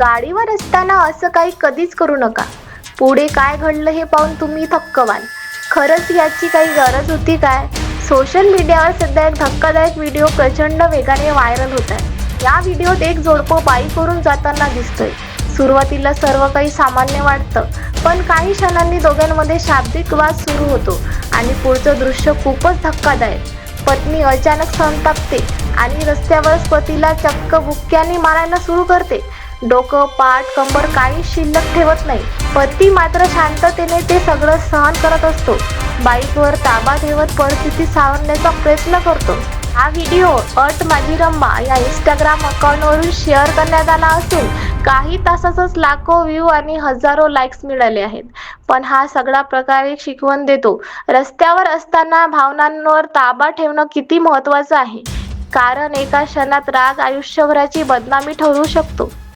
गाडीवर असताना असं काही कधीच करू नका. पुढे काय घडलं हे पाहून तुम्ही थक्क व्हाल खरंच याची काही गरज होती काय? सोशल मीडियावर सध्या एक धक्कादायक व्हिडिओ प्रचंड वेगाने व्हायरल होत आहे. या व्हिडिओत एक जोडपं बाईकवरून जाताना दिसतोय. सुरुवातीला सर्व काही सामान्य वाटतं पण काही क्षणांनी दोघांमध्ये शाब्दिक वाद सुरू होतो आणि पुढचं दृश्य खूपच धक्कादायक. पत्नी अचानक संतापते आणि रस्त्यावरच पतीला चक्क बुक्क्याने मारायला सुरू करते. डोकं पाठ कंबर काही शिल्लक ठेवत नाही. पती मात्र शांततेने ते सगळं सहन करत असतो. बाईकवर ताबा ठेवत परिस्थिती सावरण्याचा प्रयत्न करतो. हा व्हिडिओ अट माझी रम्मा या इंस्टाग्राम अकाउंटवरून शेअर करण्यात आला असून काही तासातच लाखो व्ह्यू आणि हजारो लाईक्स मिळाले आहेत. पण हा सगळा प्रकार एक शिकवण देतो. रस्त्यावर असताना भावनांवर ताबा ठेवणं किती महत्वाचं आहे? कारण एका क्षणात राग आयुष्यभराची बदनामी ठरू शकतो.